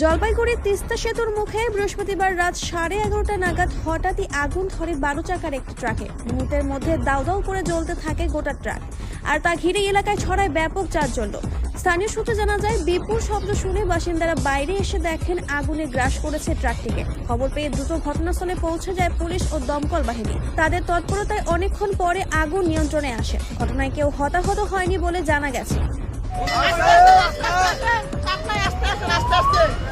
জলপাইগুড়ির তিস্তা সেতুর মুখে বৃহস্পতিবার রাত সাড়ে এগারোটা নাগাদ হঠাৎই আগুন ধরে বারো চাকার একটি ট্রাকে। মুহূর্তের মধ্যে দাউ দাউ করে জ্বলতে থাকে গোটা ট্রাক। আর তা ঘিরে এলাকায় ছড়ায় ব্যাপক চার চাঞ্চল্য। স্থানীয় সূত্রে জানা যায়, বিপুল শব্দ শুনে বাসিন্দারা বাইরে এসে দেখেন আগুনে গ্রাস করেছে ট্রাকটিকে। খবর পেয়ে দ্রুত ঘটনাস্থলে পৌঁছে যায় পুলিশ ও দমকল বাহিনী। তাদের তৎপরতায় অনেকক্ষণ পরে আগুন নিয়ন্ত্রণে আসে। ঘটনায় কেউ হতাহত হয়নি বলে জানা গেছে। খাওয়া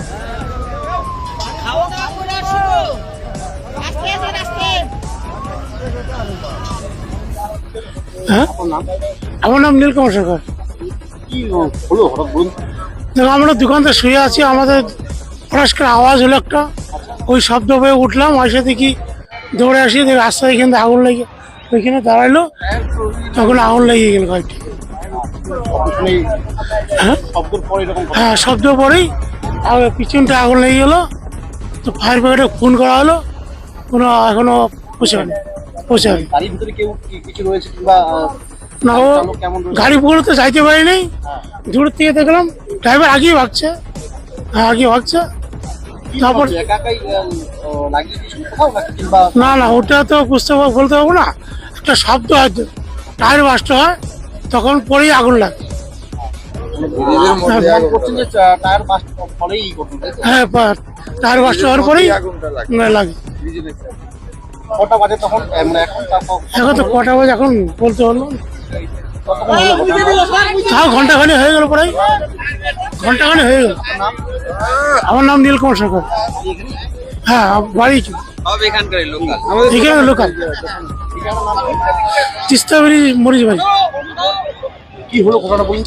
হ্যাঁ? আমার নাম নীলকমল সরকার। দেখো, আমরা দোকানতে শুয়ে আছি, আমাদের হঠাৎ আওয়াজ হলো একটা। ওই শব্দ পেয়ে উঠলাম এসে দেখি দৌড়ে আসি, দেখি রাস্তায় এখান থেকে আগুন লেগে ওইখানে দাঁড়াইলো। তখন আগুন লেগে গেল কয়েকটি। হ্যাঁ। হ্যাঁ শব্দ পরেই আর পিছনটা আগুন লেগে গেলো। তো ফায়ার ব্রিগেডে ফোন করা হলো। কোনো এখনও পৌঁছায়নি। পৌঁছায়নি গাড়ির ভিতরে কেউ কিছু রয়েছে কিংবা না ও চালক কেমন রয়েছে? গাড়ি পুকুরে তো যাইতে পারিনি। দূর থেকে দেখলাম ড্রাইভার আগেই ভাগছে। হ্যাঁ আগে ভাগছে। তারপর না না ওটা তো বুঝতে বলতে পারব না। একটা শব্দ হয়তো। টায়ার বাস্ট হয় তখন পরেই আগুন লাগে। অনুমান করছেন যে চা- টায়ার বাস্ট ফলেই এই ঘটনা তাই তো? হ্যাঁ টায়ার বাস্ট হওয়ার পরেই লাগে। কটা বাজে তখন? মানে এখন এখন তো কটা বাজে এখন বলতে হলো। তাও ঘণ্টা খানি হয়ে গেল প্রায়। ঘণ্টা খানি হয়ে গেল। আমার নাম নীল কুমার সরকার। হ্যাঁ বাড়ি এখানে লোকাল। তিস্তা ব্রিজ মরিচ ভাই কি হলো ঘটনা বলুন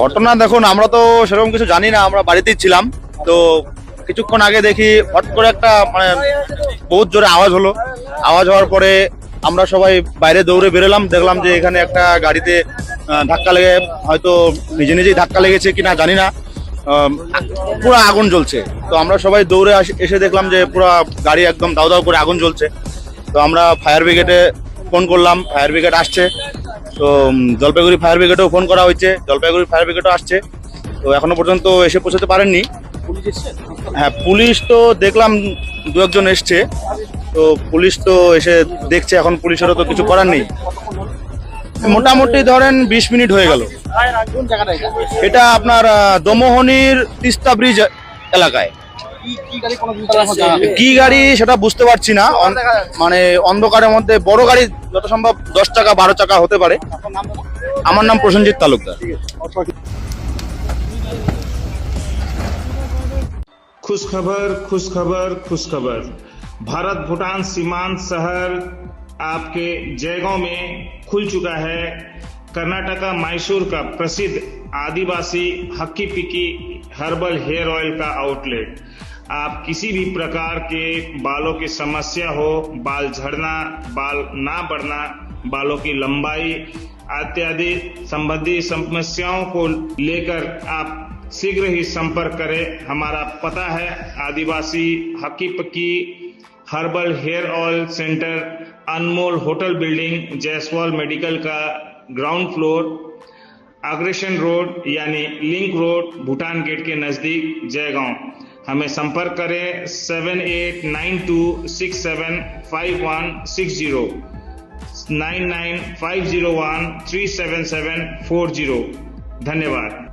ঘটনা দেখুন আমরা তো সেরকম কিছু জানি না আমরা বাড়িতেই ছিলাম। তো কিছুক্ষণ আগে দেখি হট করে একটা মানে বহুত জোরে আওয়াজ হলো। আওয়াজ হওয়ার পরে আমরা সবাই বাইরে দৌড়ে বেরোলাম, দেখলাম যে এখানে একটা গাড়িতে ধাক্কা লেগে হয়তো নিজে নিজেই ধাক্কা লেগেছে কিনা জানি না। পুরো আগুন জ্বলছে। তো আমরা সবাই দৌড়ে এসে দেখলাম যে পুরো গাড়ি একদম দাউ দাও করে আগুন জ্বলছে। তো আমরা ফায়ার ব্রিগেডে ফোন করলাম, ফায়ার ব্রিগেড আসছে। তো জলপাইগুড়ি ফায়ার ব্রিগেডেও ফোন করা হয়েছে, জলপাইগুড়ি ফায়ার ব্রিগেডও আসছে। তো এখনও পর্যন্ত এসে পৌঁছতে পারেননি? হ্যাঁ পুলিশ তো দেখলাম দু একজন এসছে। তো পুলিশ তো এসে দেখছে এখন পুলিশেরও তো কিছু করার নেই। মোটামুটি ধরেন বিশ মিনিট হয়ে গেল। এটা? আপনার দমোহনির তিস্তা ব্রিজ এলাকায়। কি- গাড়ি সেটা বুঝতে পারছি না। মানে অন্ধকারের মধ্যে বড় গাড়ি যত সম্ভব দশ চাকা বারো চাকা হতে পারে? আমার নাম প্রসেনজিৎ তালুকদার। खुश खबर खुश खबर खुश खबर भारत भूटान सीमांत शहर आपके जयगांव में खुल चुका है। कर्नाटका मैसूर का प्रसिद्ध आदिवासी Hakki Pikki herbal hair oil का आउटलेट। आप किसी भी प्रकार के बालों की समस्या हो, बाल झड़ना, बाल ना बढ़ना, बालों की लंबाई इत्यादि संबंधी समस्याओं को लेकर आप शीघ्र ही संपर्क करें। हमारा पता है, आदिवासी Hakki Pakki herbal hair oil centre, Anmol hotel building, Jaiswal medical का ग्राउंड फ्लोर, अग्रेशन रोड, यानी लिंक रोड, भूटान गेट के नज़दीक, जयगांव। हमें संपर्क करें seven eight nine two six seven five one six zero, nine nine five zero one three seven seven four zero. धन्यवाद।